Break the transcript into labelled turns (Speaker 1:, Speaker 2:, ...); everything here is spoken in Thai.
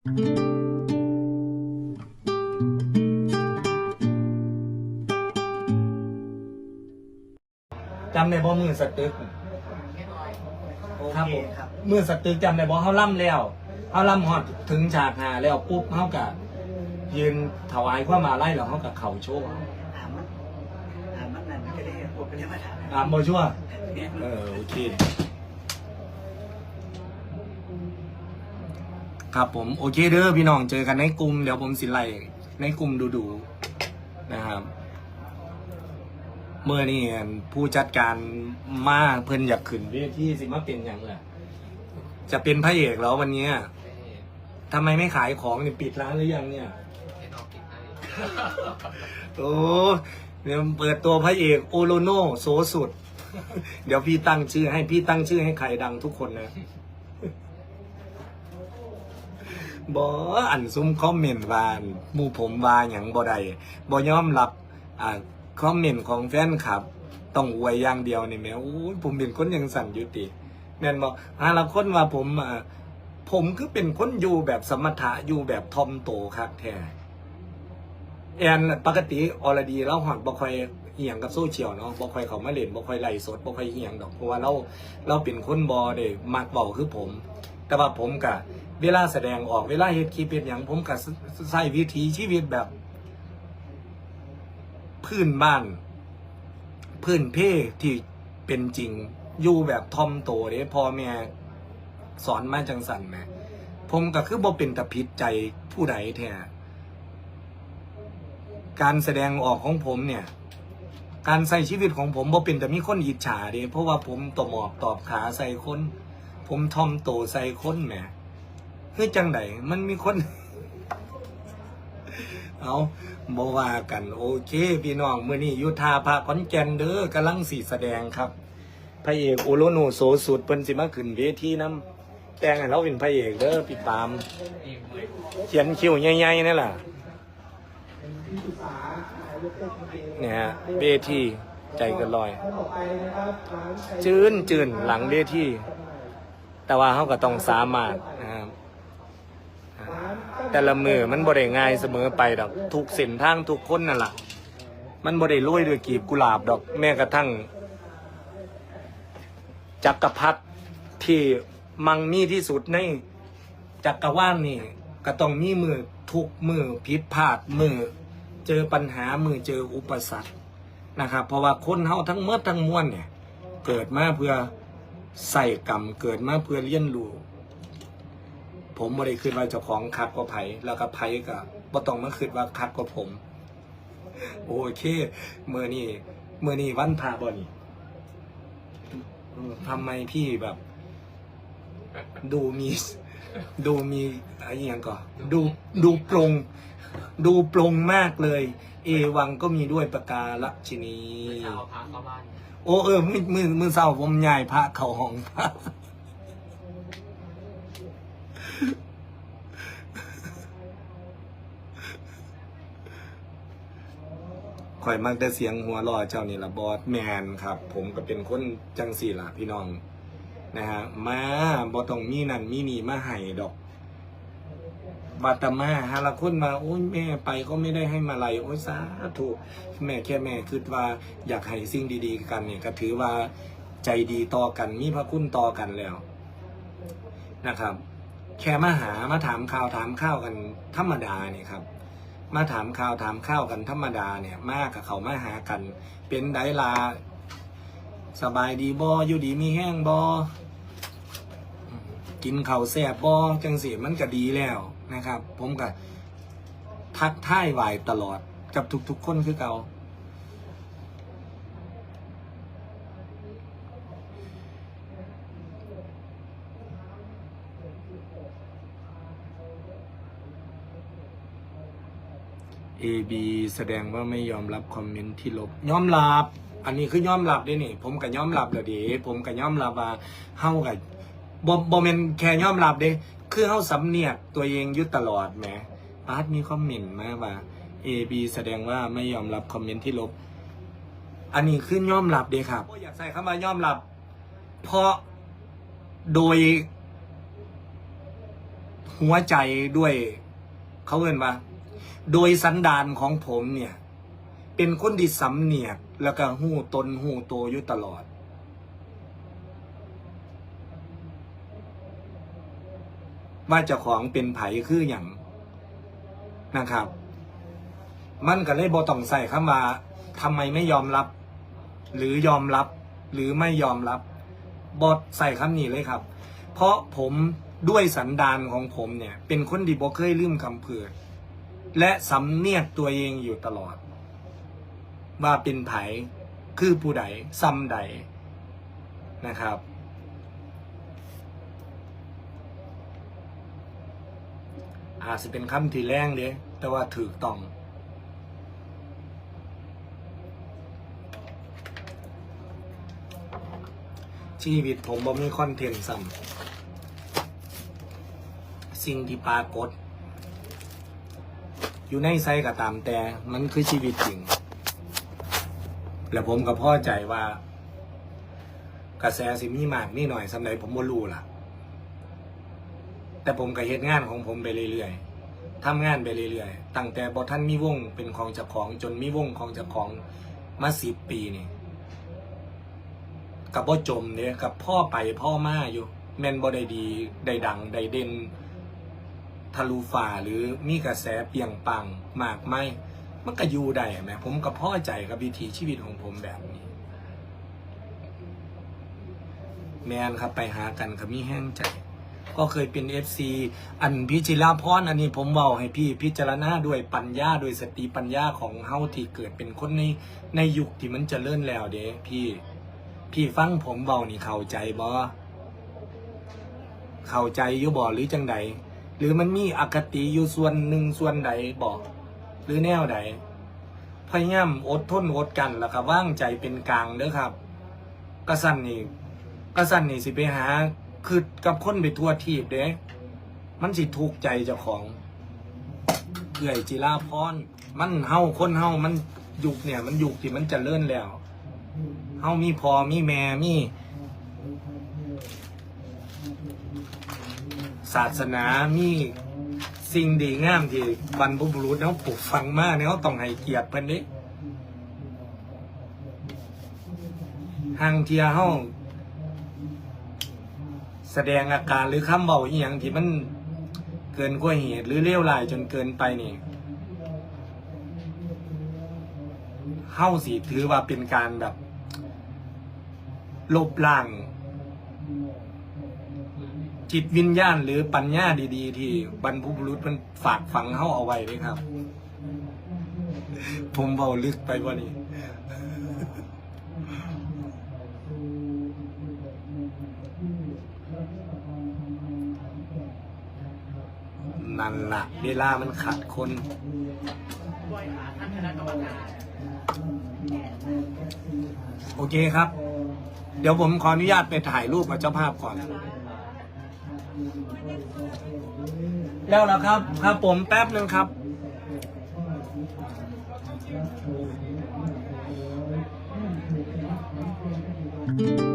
Speaker 1: จำได้บ่มือสตึก
Speaker 2: โอ
Speaker 1: ครับ
Speaker 2: เค
Speaker 1: ผม
Speaker 2: ครับ
Speaker 1: มือสตึกจำได้บ่เฮาล่ำแล้วเฮาล่ำฮอดถึงฉากหาแล้วปุ๊บเฮาก็ยืนถวายความมาไล่แล้วเฮาก็เข่าโชว์
Speaker 2: ถามมันถามมันนั่นมันก็ได้ผมก็เลยมาถาม
Speaker 1: อ่าบ่ชั่ว
Speaker 2: เนี่ย
Speaker 1: เออโอเค ครับผมโอเคเด้อพี่น้องเจอกันในกลุ่มเดี๋ยวผมสิไล่ในกลุ่มดูๆนะครับเมื่อนี่ผู้จัดการมาเพิ่นอยากขึ้นเวทีสิมาเป็นอย่างไรจะเป็นพระเอกแล้ววันเนี้ยทำไมไม่ขายของเนี่ยปิดร้านหรือยังเนี่ยโอ้เดี๋ยวเปิดตัวพระเอกโอโลโนโสสุด เดี๋ยวพี่ตั้งชื่อให้พี่ตั้งชื่อให้ใครดังทุกคนนะ บออันซุ้มคอมเมนต์วานหมู่ผมวาอย่างบ่ได้บ่ยอมรับอ่าคอมเมนต์ของแฟนคลับ ต้องอวยอย่างเดียวนี่แม่โอ้ยผมเป็นคนยังสั่นอยู่ติแม่นบ่หาละคนว่าผมอ่าผมคือเป็นคนอยู่แบบสมถะอยู่แบบทอมโตคักแท้แอนปกติออรดีเราหอดบ่ค่อยเหียงกับโซเชียลเนาะบ่ค่อยเขามาเล่นบ่ค่อยไลฟ์สดบ่ค่อยเหียงดอกเพราะว่าเราเราเป็นคนบ่ได้มักเว้าคือผม แต่ว่าผมกะเวลาแสดงออกเวลาเฮ็ดคลิปเป็นอย่างผมกะใช้วิถีชีวิตแบบ พื้นบ้าน พื้นเพที่เป็นจริง อยู่แบบทอมโตเด้พ่อแม่สอนมาจังสันแหมผมก็คือบ่เป็นตะพิษใจผู้ใดแท้การแสดงออกของผมเนี่ย การใส่ชีวิตของผมบ่เป็นแต่มีคนอิจฉาเด้เพราะว่าผมตบหมอบตอบขาใส่คน ผมทอมโตใส่คนแหมเฮ้ยจังไดมันมีคน เอาบว่ากัน โอเค พี่น้องเมื้อนี้ยุทาพระขอนแกนเด้อกำลังสีแสดงครับพระเอกโอโลโนโสสุดเพิ่นสิมาขึ้นเวทีนํแต่งให้เราเป็นพระเอกเด้อพี่ปามเขียนคิ้วใหญ่ๆนั่นล่ะเนี่ยเวทีใจกันลอย จืนจืนหลังเวที แต่ว่าเขาก็ต้องสามารถนะครับแต่ละมือมันบ่ได้ง่ายเสมอไปดอกทุกเส้นทางทุกคนนั่นแหละมันบ่ได้ลุยด้วยกีบกุหลาบดอก แม้กระทั่ง จักรพรรดิที่มังมีที่สุดในจักรวาลนี่ ก็ต้องมีมือทุกมือผิดพลาดมือเจอปัญหามือเจออุปสรรคนะครับ เพราะว่าคนเฮาทั้งเมื่อทั้งมวลเนี่ย เกิดมาเพื่อ ใส่กรรมเกิดมาเพื่อเลี้ยนรู้ผมไม่ได้คิดว่าเจ้าของคักกว่าไผแล้วก็ไผก็บ่ต้องมาคิดว่าคักกว่าผม โอเคเมื่อนี้เมื่อนี้วันพาบ่นี่เออทำไมพี่แบบ ดูมี ดูมีอะไรอย่างก่อนดูดูปรงดูปรงมากเลย เอวังก็มีด้วยประกาละชินี
Speaker 3: เอาพาเข้าบ้าน
Speaker 1: โอ้เออมือมือมือเศร้าผมใหญ่พระเขาห้องพระข่อยมักแต่เสียงหัวรอเจ้านี่ละบอสแมนครับ ผมก็เป็นคนจังสี่ละพี่น้อง นะฮะ มาบอต้องมีนั่นมีนี่มาให้ดอก บาตมาฮาละคนมาโอ้ยแม่ไปก็ไม่ได้ให้มาลัยโอ้ยสาธุแม่แค่แม่คิดว่าอยากให้สิ่งดีๆกันเนี่ยก็ถือว่าใจดีต่อกันมีพระคุณต่อกันแล้วนะครับ แค่มาหามาถามข่าวถามข้าวกันธรรมดาเนี่ยครับ มาถามข่าวถามข้าวกันธรรมดาเนี่ย มากกับเขามาหากัน เป็นไดลา สบายดีบออยู่ดีมีแห้งบอกินข้าวแซ่บบอจังสีมันก็ดีแล้ว นะครับ ผมก็ทักท่ายไหวตลอดกับทุกๆคนคือเก่าเอบีแสดงว่าไม่ยอมรับคอมเมนต์ที่ลบยอมรับ อันนี้คือยอมรับด้นี่ ผมก็ยอมรับแล้วดิผมก็ยอมรับว่าเฮากับบ่บ่แม่นแค่ยอมรับเด้ คือเฮาสำเนียกตัวเองอยู่ตลอดแหมปาร์ตมีคอมเมนต์มาว่า A B แสดงว่าไม่ยอมรับคอมเมนต์ที่ลบ อันนี้คือยอมรับเด้ครับอยากใส่คำว่ายอมรับ เพราะโดย หัวใจด้วย เขาเอ่นว่า โดยสันดานของผมเนี่ย เป็นคนที่สำเนียกแล้วก็หู้ตนหู้โตอยู่ตลอด ว่าเจ้าของเป็นไผคืออย่างนะครับ มันก็เลยบอต้องใส่คำว่าทำไมไม่ยอมรับ หรือยอมรับ หรือไม่ยอมรับบอใส่คำนี้เลยครับ เพราะผมด้วยสันดานของผมเนี่ย เป็นคนที่บ่เคยลืมคำเพื่อและสำเนียกตัวเองอยู่ตลอด ว่าเป็นไผคือผู้ใดซ้ำใดนะครับ อาจจะเป็นคำที่แรงเด้แต่ว่าถูกต้อง ชีวิตผมบ่มีคอนเทนต์ซ้ำสิ่งที่ปรากฏ อยู่ในไซก็ตามแต่มันคือชีวิตจริง แล้วผมก็พ่อใจว่ากระแสสิมีมากมีหน่อยสำหรับผมบ่รู้ล่ะ แต่ผมก็เฮ็ดงานของผมไปเรื่อยๆทำงานไปเรื่อยๆ ตั้งแต่บอท่านมีวงเป็นของเจ้าของ จนมีวงของเจ้าของมาสิบปีนี่กับบ่จมเนี่ยกับพ่อไปพ่อมาอยู่ แม่นบ่ได้ดีได้ดังได้เด่นทะลุฟ้าหรือมีกระแสเปียงปังมากไหมมันก็อยู่ได้แหมผมก็พอใจกับวิถีชีวิตของผมแบบนี้ แมนครับไปหากันก็มีแห้งใจ ก็เคยเป็นเอฟซีอันพิจิราพรอันนี้ผมเบาให้พี่พิจารณาด้วยปัญญาด้วยสติปัญญาของเฮาที่เกิดเป็นคนในในยุคที่มันจเจริญแล้วเด้พี่ พี่ฟังผมเบานี่เข้าใจบ่เข้าใจอยู่บ่หรือจังใดหรือมันมีอคติอยู่ส่วนหนึ่งส่วนใดบ่หรือแนวใดพยายามอดทนอดกันแล้วก็ว่างใจเป็นกลางเด้อครับกระสันนี่กระสันนี่สิไปหา คือกับคนไปทั่วทีบเด้มันสิถูกใจเจ้าของเอื่อยจิราพรมันเฮาคนเฮามันยุคเนี่ย มันยุคที่มันจะเจริญแล้วเฮามีพอมีแม่มีศาสนามีสิ่งดีงามที่บรรพบุรุษเขาปลูกฝังมาเนี่ยเขาต้องให้เกียรติเพิ่นนี้ห่างเทียเฮา แสดงอาการหรือคำเบาอีหยังที่มันเกินกว่าเหตุหรือเลี้ยวร้ายจนเกินไปนี่เฮาสิถือว่าเป็นการแบบ ลบล้างจิตวิญญาณหรือปัญญาดีๆ ที่บรรพบุรุษมันฝากฝังเข้าเอาไว้เลยครับ ผมเบาลึกไปว่านี้ นั่นละเวลามันขัดคนโอเคครับ เดี๋ยวผมขออนุญาตไปถ่ายรูปกับเจ้าภาพก่อน แล้วล่ะครับ ครับผมแป๊บหนึ่งครับ
Speaker 3: Thank